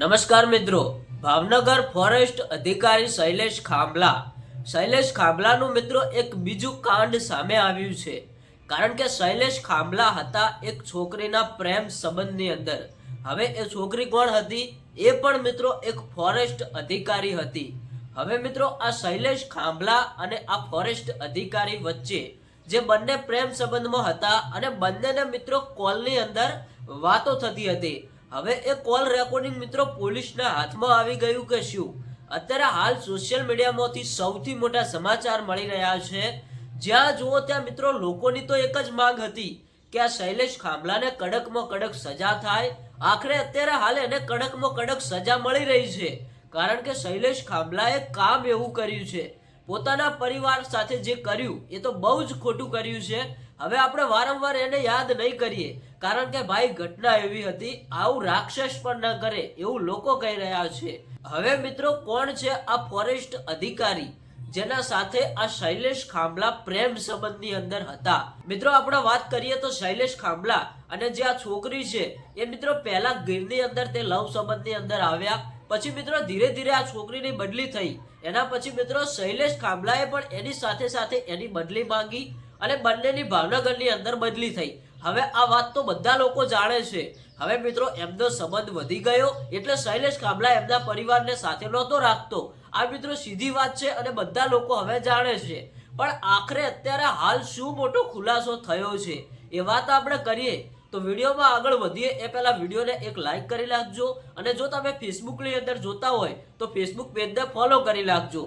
નમસ્કાર મિત્રો. ભાવનગર ફોરેસ્ટ અધિકારી શૈલેષ ખાંભલા. શૈલેષ ખાંભલાનું મિત્રો એક બીજું કાંડ સામે આવ્યું છે. કારણ કે શૈલેષ ખાંભલા હતા એક છોકરીના પ્રેમ સંબંધની અંદર. હવે એ છોકરી કોણ હતી? એ પણ મિત્રો એક ફોરેસ્ટ અધિકારી હતી. હવે મિત્રો આ શૈલેષ ખાંભલા અને આ ફોરેસ્ટ અધિકારી વચ્ચે જે બંને પ્રેમ સંબંધમાં હતા અને બંનેને મિત્રો કોલની અંદર વાતો થતી હતી. હવે એ કોલ રેકોર્ડિંગ મિત્રો પોલીસના હાથમાં આવી ગયું કે શું? અત્યારે હાલ સોશિયલ મીડિયામાંથી સૌથી મોટા સમાચાર મળી રહ્યા છે. જ્યાં જુઓ ત્યાં મિત્રો લોકોની તો એક જ માંગ હતી કે આ શૈલેષ ખાંભલાને કડકમાં કડક સજા થાય. આખરે અત્યારે હાલ એને કડકમાં કડક સજા મળી રહી છે. કારણ કે શૈલેષ ખાંભલાએ કામ એવું કર્યું છે. પોતાના પરિવાર સાથે જે કર્યું, એ તો બહુ જ ખોટું કર્યું છે. હવે આપણે વારંવાર એને યાદ નહીં કરીએ. કારણ કે ભાઈ ઘટના એવી હતી, આવું રાક્ષસ પણ ન કરે એવું લોકો કહી રહ્યા છે. હવે મિત્રો, કોણ છે આ ફોરેસ્ટ અધિકારી? જેના સાથે આ શૈલેષ ખાંભલા પ્રેમ સંબંધની અંદર હતા. મિત્રો, આપણે વાત કરીએ તો શૈલેષ ખાંભલા અને જે આ છોકરી છે, એ મિત્રો પહેલા ગીરની અંદર તે લવ સંબંધની અંદર આવ્યા. પછી મિત્રો ધીરે ધીરે આ છોકરીની બદલી થઈ. એના પછી મિત્રો શૈલેષ ખાંભલાએ પણ એની સાથે સાથે એની બદલી માંગી અને બંનેની ભાવનગરની અંદર બદલી થઈ. હવે આ વાત તો બધા લોકો જાણે છે. હવે મિત્રો એમનો સંબંધ વધી ગયો એટલે શૈલેષ ખાંભલા એમના પરિવારને સાથે નહોતો રાખતો. આ મિત્રો સીધી વાત છે અને બધા લોકો હવે જાણે છે. પણ આખરે અત્યારે હાલ શું મોટો ખુલાસો થયો છે એ વાત આપણે કરીએ. તો વિડીયોમાં આગળ વધીએ. એ પહેલાં વિડીયોને એક લાઈક કરી નાખજો અને જો તમે ફેસબુકની અંદર જોતા હોય તો ફેસબુક પેજને ફોલો કરી નાખજો.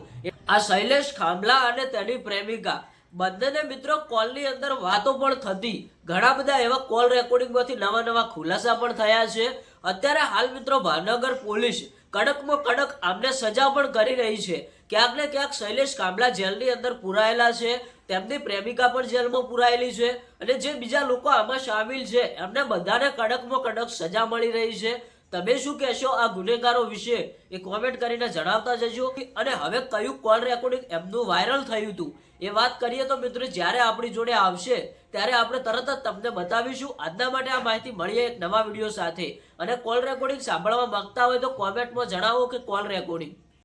આ શૈલેષ ખાંભલા અને તેની પ્રેમિકા. બંનેને મિત્રો કોલની અંદર વાતો પણ થતી. ઘણા બધા એવા કોલ રેકોર્ડિંગમાંથી નવા નવા ખુલાસા પણ થયા છે. અત્યારે હાલ મિત્રો ભાવનગર પોલીસ કડકમાં કડક આમને સજા પણ કરી રહી છે. ક્યાંક ને ક્યાંક શૈલેષ કાંબલા જેલની અંદર પુરાયેલા છે. તેમની પ્રેમિકા પણ જેલમાં પુરાયેલી છે અને જે બીજા લોકો આમાં સામેલ છે, એમને બધાને કડકમાં કડક સજા મળી રહી છે. તમે શું કહેશો આ ગુનેગારો વિશે? એ કોમેન્ટ કરીને જણાવતા જજો. અને હવે કયું કોલ રેકોર્ડિંગ એમનું વાયરલ થયું હતું? એ વાત કરીએ તો મિત્રો, જ્યારે આપણી જોડે આવશે, ત્યારે આપણે તરત જ તમને બતાવીશું. આજના માટે આ માહિતી મળીએ એક નવા વીડિયો સાથે. અને કોલ રેકોર્ડિંગ સાંભળવા માંગતા હોય તો કોમેન્ટમાં જણાવો કે કોલ રેકોર્ડિંગ